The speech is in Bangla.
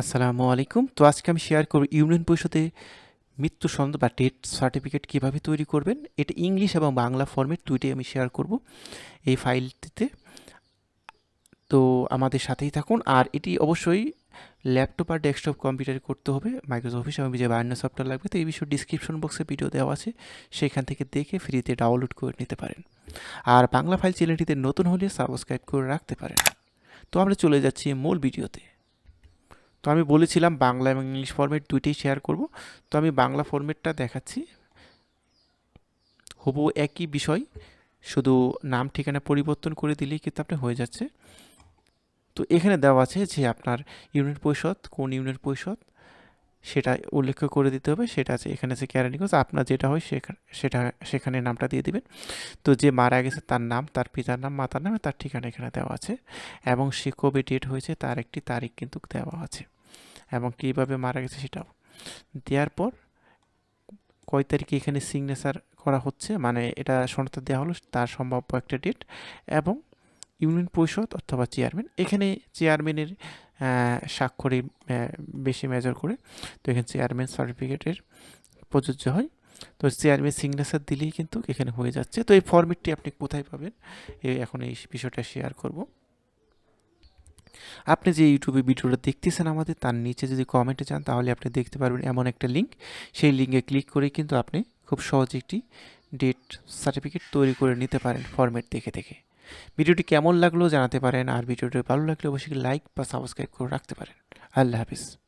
আসসালামু আলাইকুম। তো আজকে আমি শেয়ার করব ইউনিয়ন পরিষদে মৃত্যু সনদ বা ডেথ সার্টিফিকেট কীভাবে তৈরি করবেন, এটা ইংলিশ এবং বাংলা ফর্মেট দুইটাই আমি শেয়ার করব এই ফাইলটিতে তো আমাদের সাথেই থাকুন। আর এটি অবশ্যই ল্যাপটপ আর ডেস্কটপ কম্পিউটারে করতে হবে। মাইক্রোসফট অফিস এবং যে বায়ান্ন সফটওয়্যার লাগবে, তো এই বিষয়ে ডিসক্রিপশন বক্সে ভিডিও দেওয়া আছে। সেখান থেকে দেখে ফ্রিতে ডাউনলোড করে নিতে পারেন। আর বাংলা ফাইল চ্যানেলটিতে নতুন হলে সাবস্ক্রাইব করে রাখতে পারেন। তো আমরা চলে যাচ্ছি মূল ভিডিওতে তো আমি বলেছিলাম বাংলা এবং ইংলিশ ফর্মেট দুইটাই শেয়ার করব। তো আমি বাংলা ফর্মেটটা দেখাচ্ছি। হবু একই বিষয়, শুধু নাম, ঠিকানা পরিবর্তন করে দিলেই কিন্তু আপনি হয়ে যাচ্ছে। তো এখানে দেওয়া আছে যে আপনার ইউনিট পরিষদ, কোন ইউনিট পরিষদ সেটা উল্লেখ করে দিতে হবে। সেটা আছে এখানে আছে ক্যারানিগঞ্জ আপনার যেটা হয় সেটা সেখানে নামটা দিয়ে দিবেন। তো যে মারা গেছে তার নাম, তার পিতার নাম, মাতার নাম তার ঠিকানা এখানে দেওয়া আছে। এবং সে কবে ডেট হয়েছে তার একটি তারিখ কিন্তু দেওয়া আছে। এবং কীভাবে মারা গেছে সেটাও। দেওয়ার পর কয় তারিখে এখানে সিগনেচার করা হচ্ছে? মানে এটা শনাক্ত দেওয়া হলো তার সম্ভাব্য একটা ডেট এবং ইউনিয়ন পরিষদ অথবা চেয়ারম্যান এখানে চেয়ারম্যানের স্বাক্ষরে বেশি মেজর করে। তো এখানে চেয়ারম্যান সার্টিফিকেটের প্রযোজ্য হয়। তো চেয়ারম্যান সিগনেচার দিলেই কিন্তু এখানে হয়ে যাচ্ছে। তো এই ফর্মেটটি আপনি কোথায় পাবেন? এখন এই বিষয়টা শেয়ার করব। আপনি যে ইউটিউবে ভিডিওটা দেখতেছেন আমাদের, তার নিচে যদি কমেন্টে যান, তাহলে আপনি দেখতে পারবেন এমন একটা লিঙ্ক সেই লিঙ্কে ক্লিক করে কিন্তু আপনি খুব সহজে একটি ডেট সার্টিফিকেট তৈরি করে নিতে পারেন ফরম্যাট দেখে দেখে। ভিডিওটি কেমন লাগল জানাতে পারেন, আর ভিডিওটি ভালো লাগলে অবশ্যই লাইক বা সাবস্ক্রাইব করে রাখতে পারেন। আল্লাহ হাফিজ।